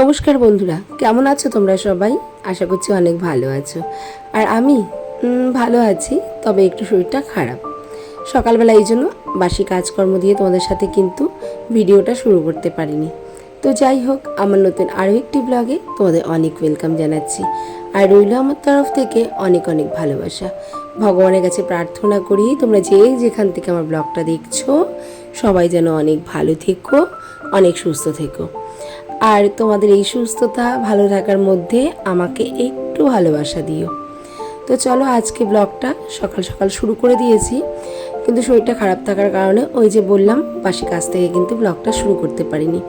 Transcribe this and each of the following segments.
নমস্কার বন্ধুরা, কেমন আছো তোমরা সবাই? আশা করছি অনেক ভালো আছো। আর আমি ভালো আছি, তবে একটু শরীরটা খারাপ। সকালবেলা এই জন্য বাসি কাজকর্ম দিয়ে তোমাদের সাথে কিন্তু ভিডিওটা শুরু করতে পারিনি। তো যাই হোক, আমার নতুন আরও একটি ব্লগে তোমাদের অনেক ওয়েলকাম জানাচ্ছি। আর রইল আমার তরফ থেকে অনেক অনেক ভালোবাসা। ভগবানের কাছে প্রার্থনা করি, তোমরা যে যেখান থেকে আমার ব্লগটা দেখছ, সবাই যেন অনেক ভালো থেকো, অনেক সুস্থ থেকো। আর তোমাদের এই সুস্থতা ভালো থাকার মধ্যে আমাকে একটু ভালোবাসা দিও। তো চলো আজকে ব্লগটা সকাল সকাল শুরু করে দিয়েছি। কিন্তু শরীরটা খারাপ থাকার কারণে ওই যে বললাম পাশে কাছ থেকে কিন্তু ব্লগটা শুরু করতে পারিনি।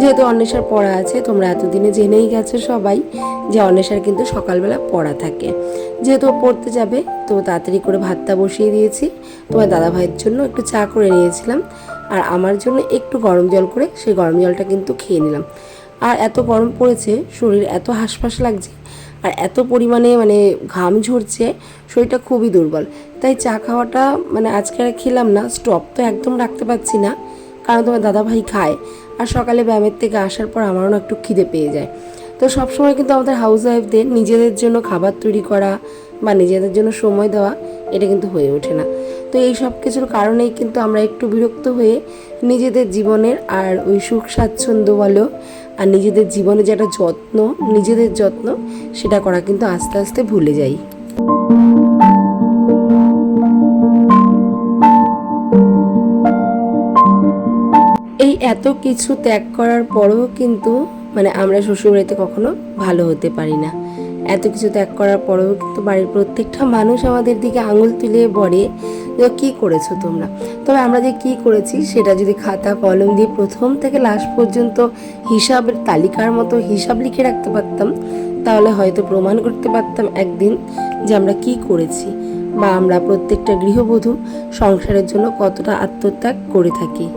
যেহেতু অন্বেষার পড়া আছে, তোমরা এতদিনে জেনেই গেছো সবাই যে অন্বেষার কিন্তু সকালবেলা পড়া থাকে। যেহেতু পড়তে যাবে, তো তাড়াতাড়ি করে ভাতটা বসিয়ে দিয়েছি। তোমার দাদা ভাইয়ের জন্য একটু চা করে নিয়েছিলাম। আর আমার জন্য একটু গরম জল করে সেই গরম জলটা কিন্তু খেয়ে নিলাম। আর এত গরম পড়েছে, শরীর এত হাঁসফাঁস লাগছে, আর এত পরিমাণে মানে ঘাম ঝরছে, শরীরটা খুবই দুর্বল। তাই চা খাওয়াটা মানে আজকে আর খেলাম না, স্টপ তো একদম রাখতে পারছি না, কারণ তোমার দাদা ভাই খায়। আর সকালে ব্যায়ামের থেকে আসার পর আমারও একটু খিদে পেয়ে যায়। তো সবসময় কিন্তু আমাদের হাউস ওয়াইফদের নিজেদের জন্য খাবার তৈরি করা বা নিজেদের জন্য সময় দেওয়া, এটা কিন্তু হয়ে ওঠে না। তো এই সব কিছুর কারণেই কিন্তু আমরা একটু বিরক্ত হয়ে নিজেদের জীবনের আর ওই সুখ স্বাচ্ছন্দ্য বলো আর নিজেদের জীবনে যেটা যত্ন, নিজেদের যত্ন, সেটা করা কিন্তু আস্তে আস্তে ভুলে যাই। এত কিছু ত্যাগ করার পরেও কিন্তু মানে আমরা শ্বশুরবাড়িতে কখনো ভালো হতে পারি না। এত কিছু ত্যাগ করার পরেও কিন্তু বাড়ির প্রত্যেকটা মানুষ আমাদের দিকে আঙুল তুলে বলে যে, কী করেছ তোমরা? তবে আমরা যে কী করেছি, সেটা যদি খাতা, কলম দিয়ে প্রথম থেকে লাস্ট পর্যন্ত হিসাবের তালিকার মতো হিসাব লিখে রাখতে পারতাম, তাহলে হয়তো প্রমাণ করতে পারতাম একদিন যে আমরা কি করেছি বা আমরা প্রত্যেকটা গৃহবধূ সংসারের জন্য কতটা আত্মত্যাগ করে থাকি।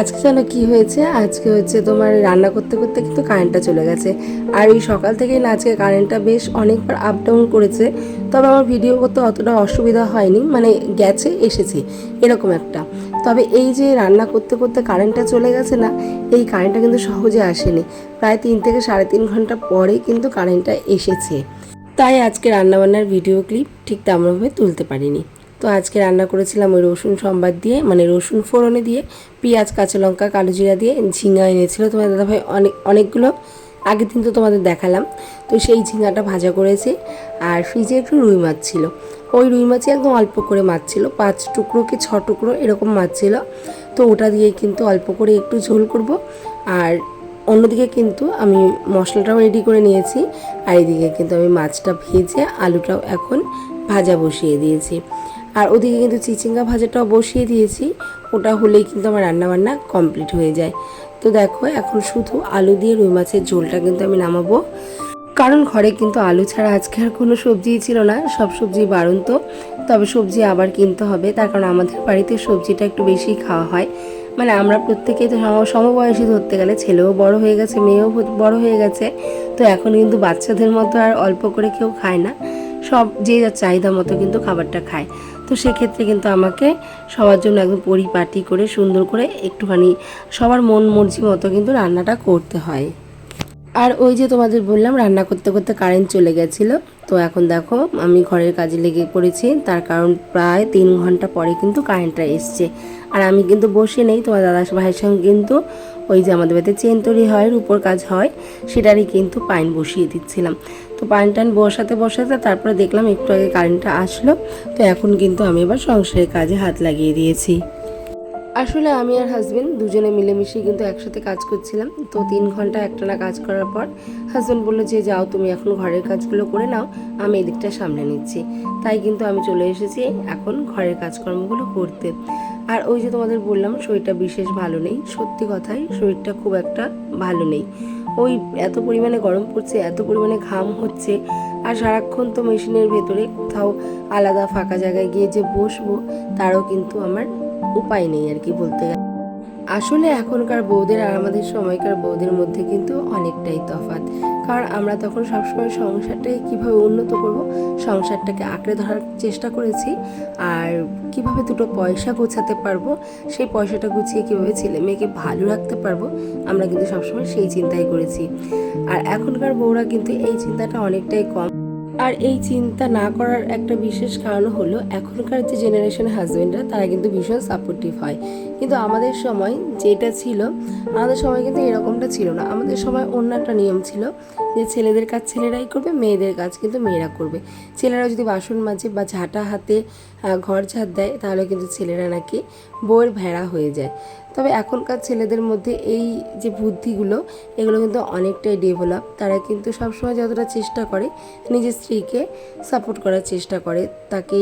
আজকে যেন কি হয়েছে? আজকে হচ্ছে তোমার রান্না করতে করতে কিন্তু কারেন্টটা চলে গেছে। আর এই সকাল থেকেই না আজকে কারেন্টটা বেশ অনেকবার আপ ডাউন করেছে। তবে আমার ভিডিও করতে অতটা অসুবিধা হয়নি। মানে গেছে, এসেছে, এরকম একটা। তবে এই যে রান্না করতে করতে কারেন্টটা চলে গেছে না, এই কারেন্টটা কিন্তু সহজে আসেনি। প্রায় তিন থেকে সাড়ে তিন ঘণ্টা পরে কিন্তু কারেন্টটা এসেছে। তাই আজকে রান্নাবান্নার ভিডিও ক্লিপ ঠিক তেমনভাবে তুলতে পারিনি। তো আজকে রান্না করেছিলাম ওই রসুন সম্বাদ দিয়ে মানে রসুন ফোড়নে দিয়ে, পেঁয়াজ, কাঁচা লঙ্কা কালো জিরা দিয়ে ঝিঙা এনেছিল। তোমার দাদাভাই অনেক, অনেকগুলো, আগের দিন তো তোমাদের দেখালাম। তো সেই ঝিঙাটা ভাজা করেছি আর ফ্রিজে একটু রুই মাছ ছিল। ওই রুই মাছে একদম অল্প করে মাছ ছিল, পাঁচ টুকরো কি ছ টুকরো এরকম মাছ ছিল। তো ওটা দিয়ে কিন্তু অল্প করে একটু ঝোল করব। আর অন্যদিকে কিন্তু আমি মশলাটাও রেডি করে নিয়েছি। আর এদিকে কিন্তু আমি মাছটা ভেজে আলুটাও এখন ভাজা বসিয়ে দিয়েছি। আর ওদিকে কিন্তু চিচিঙ্গা ভাজাটাও বসিয়ে দিয়েছি। ওটা হলেই কিন্তু আমার রান্নাবান্না কমপ্লিট হয়ে যায়। তো দেখো, এখন শুধু আলু দিয়ে রুই মাছের ঝোলটা কিন্তু আমি নামাবো। কারণ ঘরে কিন্তু আলু ছাড়া আজকে আর কোনো সবজিই ছিল না, সব সবজি বারণ তো তবে সবজি আবার কিনতে হবে, তার কারণ আমাদের বাড়িতে সবজিটা একটু বেশি খাওয়া হয়। মানে আমরা প্রত্যেকেই তো সম- সমবয়সী ধরতে গেলে ছেলেও বড় হয়ে গেছে, মেয়েও বড় হয়ে গেছে। তো এখন কিন্তু বাচ্চাদের মতো আর অল্প করে কেউ খায় না। সব যে যার চাহিদা মতো কিন্তু খাবারটা খায়। তো সেক্ষেত্রে কিন্তু আমাকে সবার জন্য একদম পরিপাটি করে, সুন্দর করে একটুখানি সবার মন মর্জি মতো কিন্তু রান্নাটা করতে হয়। আর ওই যে তোমাদের বললাম, রান্না করতে করতে কারেন্ট চলে গেছিল। তো এখন দেখো, আমি ঘরের কাজে লেগে পড়েছি। তার কারণ প্রায় তিন ঘণ্টা পরে কিন্তু কারেন্টটা এসছে। আর আমি কিন্তু বসে নেই, তোমার দাদা ভাইয়ের সঙ্গে কিন্তু ওই যে আমাদের বাড়িতে চেন তৈরি হয়, রূপোর কাজ হয়, সেটারই কিন্তু পাইন বসিয়ে দিচ্ছিলাম। তো পাইন টান বসাতে বসাতে তারপরে দেখলাম একটু আগে কারেন্টটা আসলো। তো এখন কিন্তু আমি এবার সংসারের কাজে হাত লাগিয়ে দিয়েছি। আসলে আমি আর হাজবেন্ড দুজনে মিলেমিশে কিন্তু একসাথে কাজ করছিলাম। তো তিন ঘণ্টা একটানা কাজ করার পর হাজবেন্ড বলল যে, যাও তুমি এখন ঘরের কাজগুলো করে নাও, আমি এদিকটা সামলে নিচ্ছি। তাই কিন্তু আমি চলে এসেছি এখন ঘরের কাজকর্মগুলো করতে। আর ওই যে তোমাদের বললাম, শরীরটা বিশেষ ভালো নেই। সত্যি কথাই শরীরটা খুব একটা ভালো নেই। ওই এত পরিমাণে গরম পড়ছে, এত পরিমাণে ঘাম হচ্ছে, আর সারাক্ষণ তো মেশিনের ভেতরে কোথাও আলাদা ফাঁকা জায়গায় গিয়ে যে বসবো, তারও কিন্তু আমার উপায় নেই আর কি বলতে গেলে। আসলে এখনকার বউদের আর আমাদের সময়কার বউদের মধ্যে কিন্তু অনেকটাই তফাৎ। কারণ আমরা তখন সবসময় সংসারটাকে কীভাবে উন্নত করব, সংসারটাকে আঁকড়ে ধরার চেষ্টা করেছি আর কীভাবে দুটো পয়সা গোছাতে পারব, সেই পয়সাটা গুছিয়ে কীভাবে ছেলে মেয়েকে ভালো রাখতে পারব, আমরা কিন্তু সবসময় সেই চিন্তাই করেছি। আর এখনকার বউরা কিন্তু এই চিন্তাটা অনেকটাই কম। আর এই চিন্তা না করার একটা বিশেষ কারণ হলো এখনকার যে জেনারেশনের হাজব্যান্ডরা তারা কিন্তু ভীষণ সাপোর্টিভ হয়। কিন্তু আমাদের সময় যেটা ছিল, আমাদের সময় কিন্তু এরকমটা ছিল না। আমাদের সময় অন্য একটা নিয়ম ছিল। যে ছেলেদের কাজ ছেলেরাই করবে, মেয়েদের কাজ কিন্তু মেয়েরা করবে। ছেলেরা যদি বাসন মাজে বা ঝাঁটা হাতে ঘর ঝাঁট দেয়, তাহলে কিন্তু ছেলেরা নাকি বউয়ের ভেড়া হয়ে যায়। তবে এখনকার ছেলেদের মধ্যে এই যে বুদ্ধিগুলো, এগুলো কিন্তু অনেকটাই ডেভেলপ। তারা কিন্তু সবসময় যতটা চেষ্টা করে, নিজের স্ত্রীকে সাপোর্ট করার চেষ্টা করে, তাকে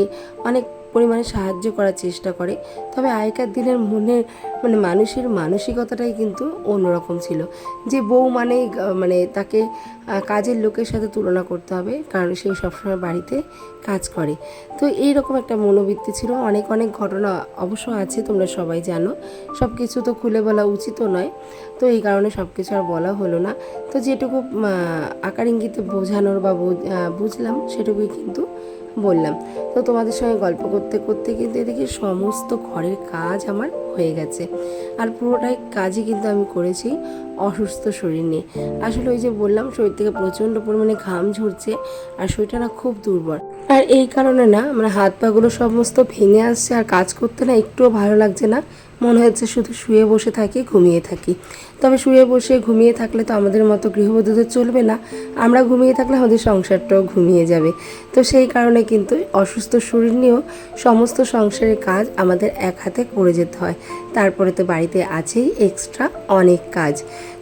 অনেক পরিমাণে সাহায্য করার চেষ্টা করে। তবে আগেকার দিনের মনের মানে মানুষের মানসিকতাটাই কিন্তু অন্যরকম ছিল। যে বউ মানে মানে তাকে কাজের লোকের সাথে তুলনা করতে হবে, কারণ সে সবসময় বাড়িতে কাজ করে। তো এইরকম একটা মনোবৃত্তি ছিল। অনেক অনেক ঘটনা অবশ্য আছে, তোমরা সবাই জানো। সব কিছু তো খুলে বলা উচিতও নয়। তো এই কারণে সব কিছু আর বলা হলো না। তো যেটুকু আকার ইঙ্গিতে বোঝানোর বা বুঝলাম, সেটুকুই কিন্তু বললাম। তো তোমাদের সঙ্গে গল্প করতে করতে কিন্তু এদিকে সমস্ত ঘরের কাজ আমার হয়ে গেছে। আর পুরোটাই কাজই কিন্তু আমি করেছি অসুস্থ শরীর নিয়ে। আসলে ওই যে বললাম, শরীর থেকে প্রচণ্ড পরিমাণে ঘাম ঝরছে আর শরীরটা না খুব দুর্বল। আর এই কারণে না মানে হাত পাগুলো সমস্ত ভেঙে আসছে আর কাজ করতে না একটুও ভালো লাগছে না। মনে হচ্ছে শুধু শুয়ে বসে থাকি, ঘুমিয়ে থাকি। তবে শুয়ে বসে, ঘুমিয়ে থাকলে তো আমাদের মতো গৃহবধূদের চলবে না। আমরা ঘুমিয়ে থাকলে আমাদের সংসারটাও ঘুমিয়ে যাবে। তো সেই কারণে কিন্তু অসুস্থ শরীর নিয়েও সমস্ত সংসারের কাজ আমাদের এক হাতে করে যেতে হয়। তারপরে তো বাড়িতে আছেই এক্সট্রা অনেক কাজ।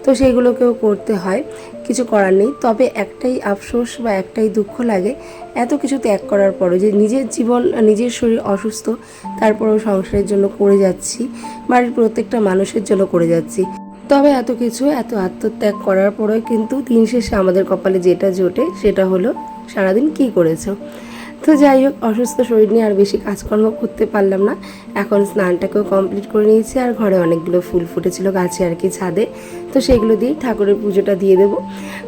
তো সেইগুলোকেও করতে হয়, কিছু করার নেই। তবে একটাই আফসোস বা একটাই দুঃখ লাগে, এত কিছু ত্যাগ করার পরও যে নিজের জীবন, নিজের শরীর অসুস্থ, তারপরেও সংসারের জন্য করে যাচ্ছি। বাড়ির প্রত্যেকটা মানুষের জন্য করে যাচ্ছি। তবে এত কিছু, এত আত্মত্যাগ করার পরেও কিন্তু দিন শেষে আমাদের কপালে যেটা জোটে সেটা হলো সারাদিন কি করেছ? তো যাই হোক, অসুস্থ শরীর নিয়ে আর বেশি কাজকর্ম করতে পারলাম না। এখন স্নানটাকেও কমপ্লিট করে নিয়েছি আর ঘরে অনেকগুলো ফুল ফুটেছিল গাছে আর কি ছাদে। তো সেগুলো দিয়েই ঠাকুরের পুজোটা দিয়ে দেবো।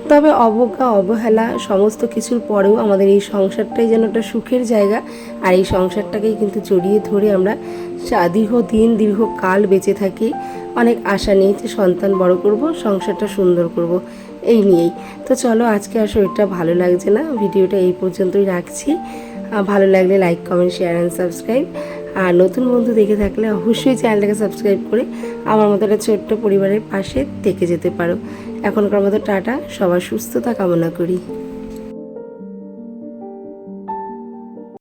তবে অবজ্ঞা, অবহেলা সমস্ত কিছুর পরেও আমাদের এই সংসারটাই যেন একটা সুখের জায়গা। আর এই সংসারটাকেই কিন্তু জড়িয়ে ধরে আমরা সা- দীর্ঘদিন দীর্ঘকাল বেঁচে থাকি। অনেক আশা নিয়ে যে সন্তান বড় করব, সংসারটা সুন্দর করব। এই নিয়েই। তো চলো আজকে আর শরীরটা ভালো লাগছে না, ভিডিওটা এই পর্যন্তই রাখছি। ভালো লাগলে like comment share and subscribe আর নতুন বন্ধু দেখে থাকলে অবশ্যই চ্যানেলটাকে সাবস্ক্রাইব করে আমার মতো একটা ছোট্ট পরিবারের পাশে থেকে যেতে পারো। এখনকার মতো টাটা, সবার সুস্থতা কামনা করি।